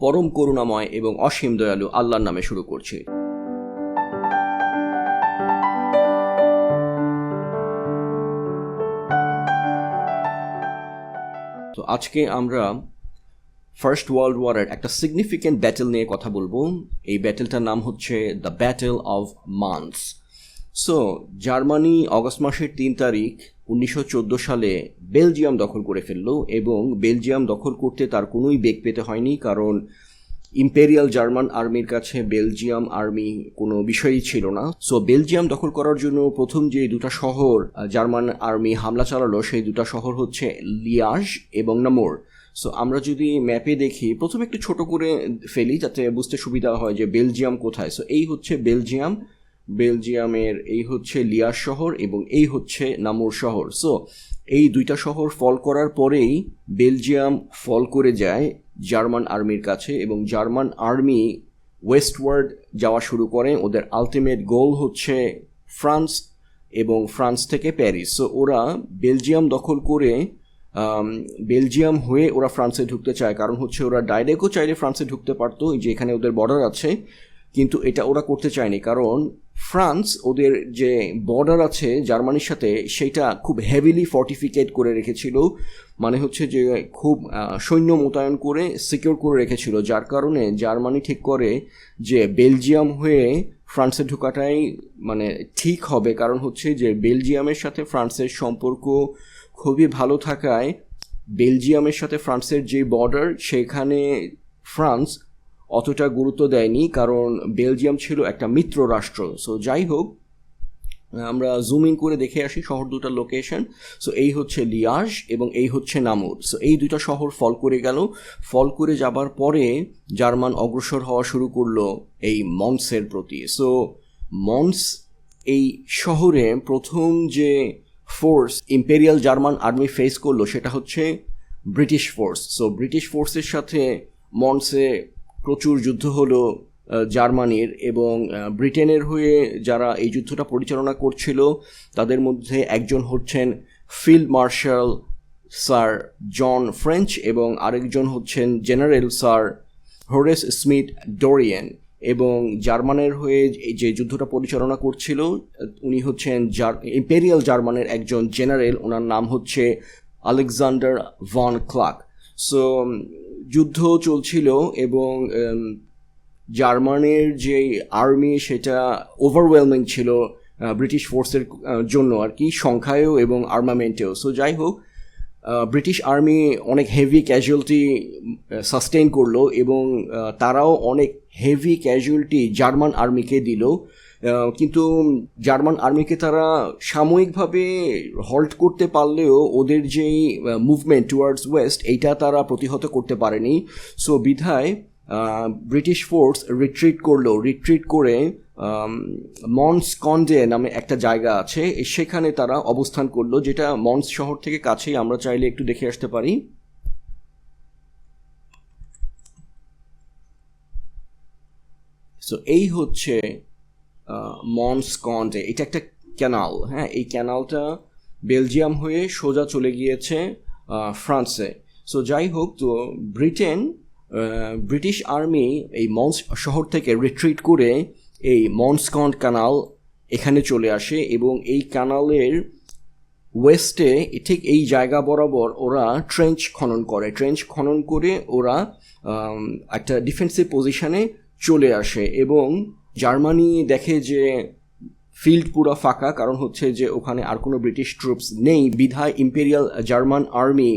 পরম করুণাময় এবং অসীম দয়ালু আল্লাহর নামে শুরু করছি। তো আজকে আমরা ফার্স্ট ওয়ার্ল্ড ওয়ারের একটা সিগনিফিক্যান্ট ব্যাটেল নিয়ে কথা বলব। এই ব্যাটেলটার নাম হচ্ছে the battle of Mons so Germany August মাসের তিন তারিখ উনিশশো চোদ্দ সালে বেলজিয়াম দখল করে ফেলল এবং বেলজিয়াম দখল করতে তার কোনোই বেগ পেতে হয়নি কারণ ইম্পেরিয়াল জার্মান আর্মির কাছে বেলজিয়াম আর্মি কোনো বিষয়ই ছিল না। সো বেলজিয়াম দখল করার জন্য প্রথম যে দুটা শহর জার্মান আর্মি হামলা চালালো সেই দুটা শহর হচ্ছে লিয়াস এবং নামোর। সো আমরা যদি ম্যাপে দেখি, প্রথমে একটু ছোট করে ফেলি যাতে বুঝতে সুবিধা হয় যে বেলজিয়াম কোথায়। সো এই হচ্ছে বেলজিয়াম বেলজিয়ামের এই হচ্ছে লিয়াস শহর এবং এই হচ্ছে নামোর শহর। সো এই দুইটা শহর ফল করার পরেই বেলজিয়াম ফল করে যায় জার্মান আর্মির কাছে এবং জার্মান আর্মি ওয়েস্টওয়ার্ড যাওয়া শুরু করে। ওদের আলটিমেট গোল হচ্ছে ফ্রান্স এবং ফ্রান্স থেকে প্যারিস। সো ওরা বেলজিয়াম দখল করে বেলজিয়াম হয়ে ওরা ফ্রান্সে ঢুকতে চায়। কারণ হচ্ছে ওরা ডাইরেক্টও চাইলে ফ্রান্সে ঢুকতে পারতো যে এখানে ওদের বর্ডার আছে, কিন্তু এটা ওরা করতে চায়নি। কারণ ফ্রান্স ওদের যে বর্ডার আছে জার্মানির সাথে সেটা খুব হেভিলি ফর্টিফিকেট করে রেখেছিল। মানে হচ্ছে যে খুব সৈন্য মোতায়েন করে সিকিউর করে রেখেছিল। যার কারণে জার্মানি ঠিক করে যে বেলজিয়াম হয়ে ফ্রান্সে ঢোকাটাই মানে ঠিক হবে। কারণ হচ্ছে যে বেলজিয়ামের সাথে ফ্রান্সের সম্পর্ক খুবই ভালো থাকায়, বেলজিয়ামের সাথে ফ্রান্সের যে বর্ডার, সেখানে ফ্রান্স অতটা গুরুত্ব দেয়নি, কারণ বেলজিয়াম ছিল একটা মিত্র রাষ্ট্র। সো যাই হোক, আমরা জুম ইন করে দেখে আসি শহর দুটার লোকেশন সো এই হচ্ছে লিয়াজ এবং এই হচ্ছে নামুর সো এই দুটো শহর ফল করে গেল। ফল করে যাবার পরে জার্মান অগ্রসর হওয়া শুরু করল এই মন্সের প্রতি। সো মন্স এই শহরে প্রথম যে force imperial German army face করল সেটা হচ্ছে ব্রিটিশ ফোর্স সো ব্রিটিশ ফোর্সের সাথে মন্সে প্রচুর যুদ্ধ হলো জার্মানির এবং ব্রিটেনের হয়ে যারা এই যুদ্ধটা পরিচালনা করছিল, তাদের মধ্যে একজন হচ্ছেন field marshal sir John French এবং আরেকজন হচ্ছেন general sir Horace Smith Dorrien এবং জার্মানের হয়ে যে যুদ্ধটা পরিচালনা করছিল, উনি হচ্ছেন ইম্পেরিয়াল জার্মানের একজন জেনারেল, ওনার নাম হচ্ছে আলেকজান্ডার ভন ক্লাক সো যুদ্ধ চলছিল এবং জার্মানির যে আর্মি সেটা ওভারওয়েলমিং ছিল ব্রিটিশ ফোর্সের জন্য আর কি, সংখ্যায়ও এবং আর্মামেন্টেও সো যাই হোক ব্রিটিশ আর্মি অনেক হেভি ক্যাজুয়ালিটি সাস্টেইন করল এবং তারাও অনেক হেভি ক্যাজুয়ালিটি জার্মান আর্মিকে দিল। কিন্তু জার্মান আর্মিকে তারা সাময়িকভাবে হল্ট করতে পারলেও ওদের যেই মুভমেন্ট টুয়ার্ডস ওয়েস্ট এইটা তারা প্রতিহত করতে পারেনি। সো বিধায় ব্রিটিশ ফোর্স রিট্রিট করল। রিট্রিট করে মন্স কন্ডে নামে একটা জায়গা আছে সেখানে তারা অবস্থান করল, যেটা মন্স শহর থেকে কাছেই, আমরা চাইলে একটু দেখে আসতে পারি। সো এই হচ্ছে মন্স কন্ডে এটা একটা ক্যানাল হ্যাঁ? এই ক্যানালটা বেলজিয়াম হয়ে সোজা চলে গিয়েছে ফ্রান্সে। সো যাই হোক, তো ব্রিটেন ব্রিটিশ আর্মি এই মন্স শহর থেকে রিট্রিট করে এই মন্সকন্ড কানাল এখানে চলে আসে এবং এই কানালের ওয়েস্টে ঠিক এই জায়গা বরাবর ওরা ট্রেঞ্চ খনন করে। ট্রেঞ্চ খনন করে ওরা একটা ডিফেন্সিভ পজিশানে চলে আসে এবং জার্মানি দেখে যে ফিল্ড পুরো ফাঁকা, কারণ হচ্ছে যে ওখানে আর কোনো ব্রিটিশ ট্রুপস নেই। বিধায় ইম্পেরিয়াল জার্মান আর্মি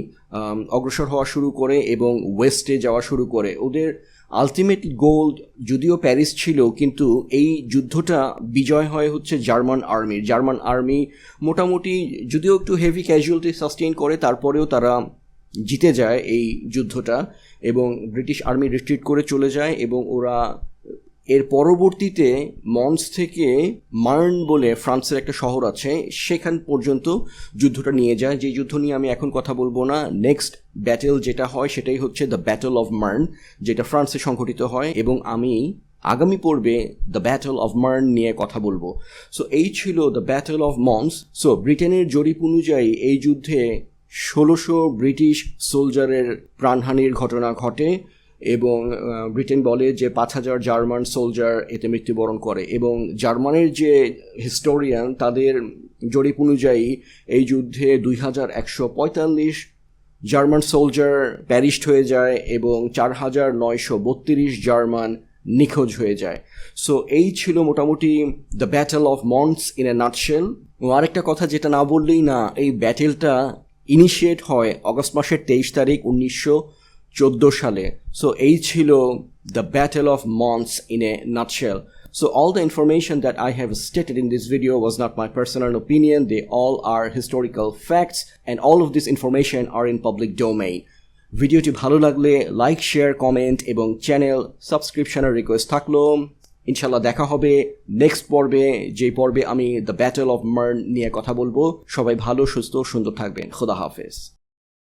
অগ্রসর হওয়া শুরু করে এবং ওয়েস্টে যাওয়া শুরু করে। ওদের আলটিমেট গোল যদিও প্যারিস ছিল, কিন্তু এই যুদ্ধটা বিজয় হয় হচ্ছে জার্মান আর্মির জার্মান আর্মি মোটামুটি যদিও একটু হেভি ক্যাজুয়ালিটি সাস্টেইন করে, তারপরেও তারা জিতে যায় এই যুদ্ধটা এবং ব্রিটিশ আর্মি রিট্রিট করে চলে যায় এবং ওরা এর পরবর্তীতে মন্স থেকে মার্ন বলে ফ্রান্সের একটা শহর আছে, সেখান পর্যন্ত যুদ্ধটা নিয়ে যায়। যে যুদ্ধ নিয়ে আমি এখন কথা বলব না নেক্সট ব্যাটেল যেটা হয় সেটাই হচ্ছে দ্য ব্যাটেল অফ মার্ন যেটা ফ্রান্সে সংঘটিত হয় এবং আমি আগামী পর্বে দ্য ব্যাটেল অফ মার্ন নিয়ে কথা বলব। সো এই ছিল the battle of Mons so ব্রিটেনের জরিপ অনুযায়ী এই যুদ্ধে ষোলোশো ব্রিটিশ সোলজারের প্রাণহানির ঘটনা ঘটে। এবং ব্রিটেন বলে যে পাঁচ হাজার জার্মান সোলজার এতে মৃত্যুবরণ করে। এবং জার্মানির যে হিস্টোরিয়ান তাদের জরিপ অনুযায়ী এই যুদ্ধে দুই হাজার একশো পঁয়তাল্লিশ জার্মান সোলজার প্যারিস্ট হয়ে যায় এবং চার হাজার নয়শো বত্রিশ জার্মান নিখোঁজ হয়ে যায়। সো এই ছিল মোটামুটি the battle of Mons in a nutshell আরেকটা কথা যেটা না বললেই না, এই ব্যাটেলটা ইনিশিয়েট হয় অগস্ট মাসের তেইশ তারিখ উনিশশো চোদ্দ সালে। সো এই ছিল the battle of Mons in a nutshell So, all the information that I have stated in this video was not my personal opinion. They all are historical facts and all of this information are in public domain. ভিডিওটি ভালো লাগলে like share comment এবং channel সাবস্ক্রিপশনের request থাকল। ইনশাল্লাহ দেখা হবে next পর্বে যে পর্বে আমি দ্য ব্যাটেল অফ মার্ন নিয়ে কথা বলব। সবাই ভালো, সুস্থ, সুন্দর থাকবেন। খোদা হাফেজ।